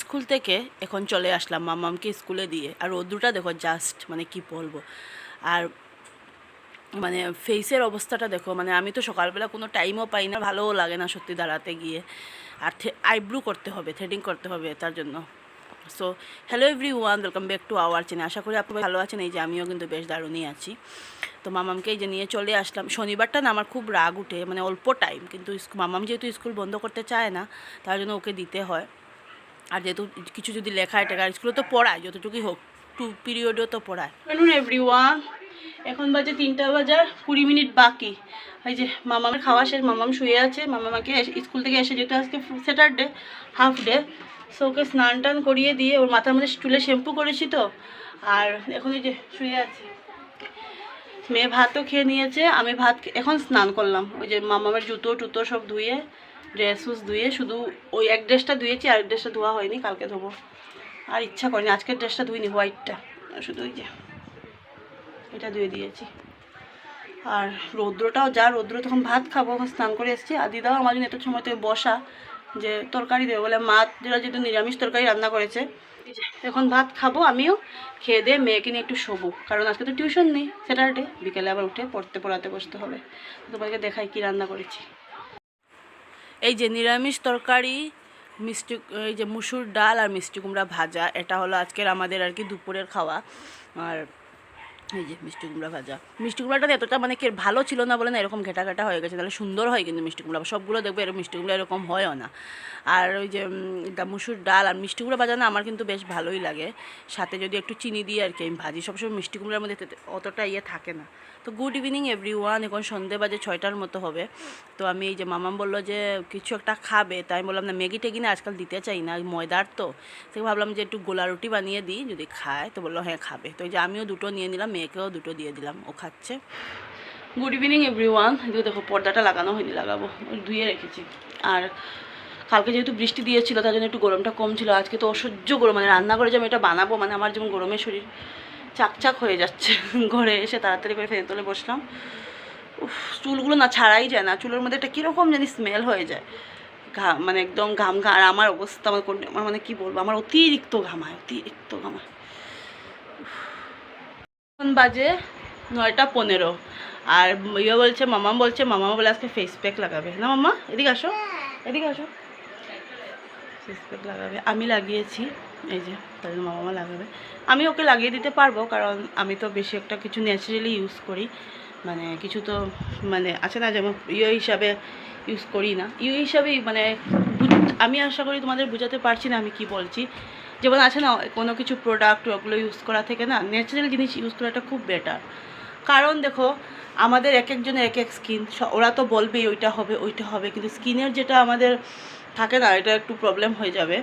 School থেকে এখন চলে আসলাম মামামকে স্কুলে দিয়ে। আর রোদ্রুটা দেখো জাস্ট মানে কি বলব? আর মানে ফেসের অবস্থাটা দেখো মানে আমি তো সকালবেলা কোনো টাইমও পাই না, ভালোও লাগে না সত্যি দাঁড়াতে গিয়ে। আর আইব্রু করতে হবে থ্রেডিং করতে হবে তার জন্য। So hello everyone welcome back to our channel আশা করি আপনারা ভালো আছেন, এই যে আমিও কিন্তু বেশ দারুণই আছি। তো মামামকে এই যে নিয়ে চলে আসলাম। শনিবারটা না আমার খুব রাগ উঠে মানে অল্প টাইম কিন্তু মামাম যেহেতু স্কুল বন্ধ করতে চায় না, তার জন্য ওকে দিতে হয়। আর যেহেতু কিছু যদি লেখায় টেখা স্কুলে তো পড়ায়, যতটুকুই হোক টু পিরিয়ডও তো পড়ায়। এভরি এখন বাজে তিনটা বাজার, কুড়ি মিনিট বাকি। ওই যে মামামের খাওয়া শেষ, মামাম শুয়ে আছে, মামামাকে স্কুল থেকে এসে যেহেতু আজকে Saturday half day so okay স্নান টান করিয়ে দিয়ে, ওর মাথার মধ্যে চুলে শ্যাম্পু করেছি তো, আর এখন এই যে শুয়ে আছে। মেয়ে ভাতও খেয়ে নিয়েছে, আমি ভাত এখন স্নান করলাম। ওই যে মামামের জুতো টুতো সব ধুয়ে ড্রেস উস ধুয়ে, শুধু ওই এক ড্রেসটা ধুয়েছি আর ড্রেসটা ধোয়া হয়নি, কালকে ধোবো। আর ইচ্ছা করিনি, আজকের ড্রেসটা ধুইনি, হোয়াইটটা। শুধু ওই যে, এটা ধুয়ে দিয়েছি। আর রৌদ্রটাও, যা রৌদ্র, তখন ভাত খাব স্নান করে এসেছি। আর দিদাও আমার জন্য এত সময় তো বসা যে তরকারি দেবে বলে, মা যেটা যেহেতু নিরামিষ তরকারি রান্না করেছে, এখন ভাত খাব, আমিও খেয়ে দিয়ে মেয়েকে নিয়ে একটু শোবো। কারণ আজকে তো টিউশন নেই, স্যাটারডে। বিকেলে আবার উঠে পড়তে, পড়াতে বসতে হবে। তোমাকে দেখাই কি রান্না করেছি। এই যে নিরামিষ তরকারি, মিষ্টি, এই যে মুসুর ডাল আর মিষ্টি কুমড়া ভাজা, এটা হলো আজকের আমাদের আর কি দুপুরের খাওয়া। আর এই যে মিষ্টি কুমড়া ভাজা। মিষ্টি কুমড়াটা এতটা মানে কি ভালো ছিল না বলে না, এরকম ঘেটা ঘেটা হয়ে গেছে। তাহলে সুন্দর হয় কিন্তু মিষ্টি কুমড়া। সবগুলো দেখবে এরকম মিষ্টি কুমড়া এরকম হয়ও না। আর ওই যে মুসুর ডাল। আর মিষ্টি কুমড়া ভাজা না আমার কিন্তু বেশ ভালোই লাগে। সাথে যদি একটু চিনি দিয়ে আর কি আমি ভাজি। সবসময় মিষ্টি কুমড়ার মধ্যে অতটা ইয়ে থাকে না। তো গুড ইভিনিং এভরি ওয়ান এখন সন্ধে বাজে ছয়টার মতো হবে। তো আমি এই যে মামাম বলল যে, কিছু একটা খাবে। তাই বললাম, না, ম্যাগি টেগি না, আজকাল দিতে চাই না। ময়দার তো। তো ভাবলাম যে একটু গোলা রুটি বানিয়ে দিই, যদি খায়। তো বলল হ্যাঁ খাবে। তো যে আমিও দুটো নিয়ে নিলাম। মেয়েকেও দুটো দিয়ে দিলাম, ও খাচ্ছে। গুড ইভিনিং এভরি ওয়ান দেখো, পর্দাটা লাগানো হয়নি, লাগাবো। ধুয়ে রেখেছি। আর কালকে যেহেতু বৃষ্টি দিয়েছিল, তার জন্য একটু গরমটা কম ছিল। আজকে তো অসহ্য গরম মানে রান্না করে যে আমি এটা বানাবো মানে আমার যেমন গরমের শরীর চাকচাক হয়ে যাচ্ছে। ঘরে এসে তাড়াতাড়ি করে ফেলে তোলে বসলাম। উফ, চুলগুলো না ছাড়াই যায় না। চুলের মধ্যে একটা কীরকম জানি স্মেল হয়ে যায়। ঘা মানে একদম ঘাম ঘা, আর আমার অবস্থা, আমার কোন- আমার মানে কি বলব? আমার অতিরিক্ত ঘামায় অতিরিক্ত ঘামায়। এখন বাজে নয়টা পনেরো। আর ইয়ে বলছে, মামা বলছে, মামা বলে আজকে ফেস প্যাক লাগাবে। না, মামা? এদিকে আসো। এদিকে আসো। ফেস প্যাক লাগাবে। আমি লাগিয়েছি। এই যে জন্য মামা লাগাবে। আমি ওকে লাগিয়ে দিতে পারব, কারণ আমি তো বেশি একটা কিছু ন্যাচারালি ইউজ করি। মানে কিছু তো মানে আছে না, যেমন ইয়ে হিসাবে ইউজ করি না। ইউ হিসাবেই মানে আমি আশা করি তোমাদের বোঝাতে পারছি না আমি কি বলছি। যেমন আছে না, কোনো কিছু প্রোডাক্ট ওগুলো ইউজ করা থেকে না ন্যাচারাল জিনিস ইউজ করাটা খুব বেটার কারণ দেখো, আমাদের এক একজনের এক এক স্কিন ওরা তো বলবেই ওইটা হবে ওইটা হবে, কিন্তু স্কিনের যেটা আমাদের থাকে না, এটা একটু প্রবলেম হয়ে যাবে।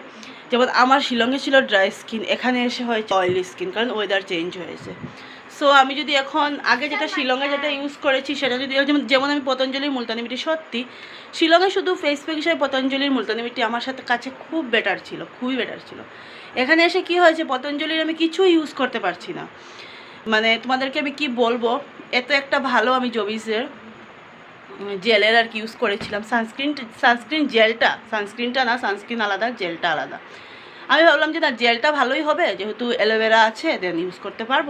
যেমন আমার শিলংয়ে ছিল ড্রাই স্কিন এখানে এসে হয়েছে অয়েলি স্কিন কারণ ওয়েদার চেঞ্জ হয়েছে। সো আমি যদি এখন, আগে যেটা শিলংয়ে যেটা ইউজ করেছি সেটা যদি, যেমন আমি পতঞ্জলির মুলতানি মিটি, সত্যি, শিলংয়ে শুধু ফেস প্যাক হিসেবে পতঞ্জলির মুলতানি মিটি আমার সাথে কাছে খুব বেটার ছিল, খুবই বেটার ছিল। এখানে এসে কি হয়েছে, পতঞ্জলির আমি কিছুই ইউজ করতে পারছি না। মানে তোমাদেরকে আমি কি বলব, এত একটা ভালো আমি জবিসের জেলের আর কি ইউজ করেছিলাম। সানস্ক্রিন সানস্ক্রিন জেলটা সানস্ক্রিনটা না সানস্ক্রিন আলাদা জেলটা আলাদা। আমি ভাবলাম যে না জেলটা ভালোই হবে, যেহেতু অ্যালোভেরা আছে দেন ইউজ করতে পারব।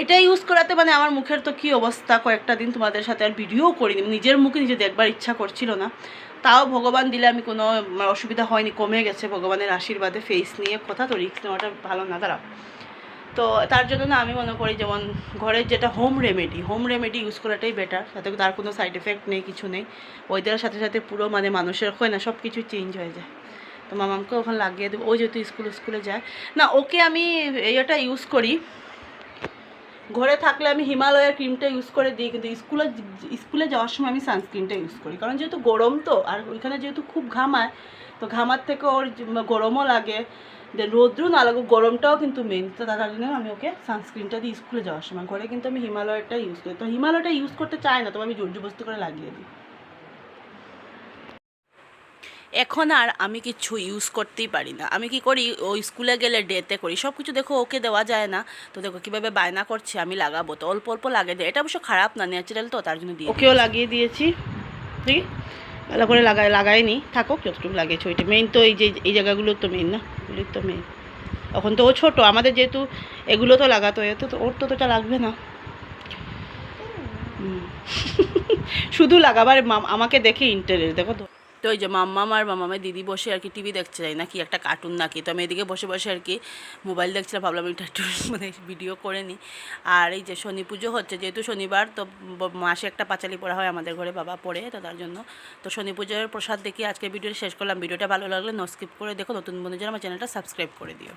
এটা ইউজ করাতে মানে আমার মুখের তো কী অবস্থা, কয়েকটা দিন তোমাদের সাথে আর ভিডিও করিনি, নিজের মুখে নিজে দেখবার ইচ্ছা করছিল না। তাও ভগবান দিলে আমি কোনো আমার অসুবিধা হয়নি, কমে গেছে ভগবানের আশীর্বাদে ফেস নিয়ে কথা তো রিক্স নেওয়াটা ভালো না, দাঁড়াও। তো তার জন্য না আমি মনে করি যেমন ঘরের যেটা home remedy home remedy use করাটাই বেটার সাথে তার কোনো সাইড এফেক্ট নেই, কিছু নেই। ওয়েদারের সাথে সাথে পুরো মানে মানুষের হয় না সব কিছু চেঞ্জ হয়ে যায়। তো মামামকে ওখানে লাগিয়ে দেবো। ও যেহেতু স্কুল, স্কুলে যায়। না, ওকে আমি এইটা ইউজ করি। ঘরে থাকলে আমি হিমালয়ের ক্রিমটা ইউজ করে দিই, কিন্তু স্কুলে স্কুলে যাওয়ার সময় আমি সানস্ক্রিনটা ইউজ করি। কারণ যেহেতু গরম তো, আর ওইখানে যেহেতু খুব ঘামায়, তো ঘামার থেকে ওর গরমও লাগে। রৌদ্র না লাগুক, গরমটাও কিন্তু মেন তো তার জন্য আমি ওকে সানস্ক্রিনটা দিই স্কুলে যাওয়ার সময়। ঘরে কিন্তু আমি হিমালয়েরটা ইউজ করি। তো হিমালয়টা ইউজ করতে চাই না তো আমি জোর জবস্তি করে লাগিয়ে দিই। এখন আর আমি কিছু ইউজ করতেই পারি না। আমি কি করি ও স্কুলে গেলে ডেতে করি। সব কিছু দেখো, ওকে দেওয়া যায় না। তো দেখো কীভাবে বায়না করছে, আমি লাগাবো তো। অল্প অল্প লাগে দেয়। এটা অবশ্য খারাপ না ন্যাচারাল তো, তার জন্য দিয়ে ওকেও লাগিয়ে দিয়েছি। ঠিক ভালো করে লাগাই লাগাইনি। থাকুক, যতটুকু লাগিয়েছে ওইটা। মেইন তো এই যে, এই জায়গাগুলো তো মেইন না। ওগুলোই তো মেইন এখন তো ও ছোটো। আমাদের যেহেতু এগুলো তো লাগাতো এ তো ওর তো তোটা লাগবে না। শুধু লাগাবার আমাকে দেখে ইন্টারেস্ট দেখো তো। তো ওই যে মাম্মা আমার আর মামামের দিদি বসে আর কি টিভি দেখছে যাই নাকি একটা কার্টুন নাকি। তো আমি এদিকে বসে বসে আর কি মোবাইল দেখছিলাম, ভাবলাম এটা একটু মানে ভিডিও করে নিই আর এই যে শনি পুজো হচ্ছে, যেহেতু শনিবার, তো মাসে একটা পাঁচালি পড়া হয় আমাদের ঘরে, বাবা পড়ে, তো তার জন্য। তো শনি পুজোর প্রসাদ দেখি আজকে ভিডিওটা শেষ করলাম। ভিডিওটা ভালো লাগলে নো স্কিপ করে দেখো, নতুন বন্ধু যারা আমার চ্যানেলটা সাবস্ক্রাইব করে দিও।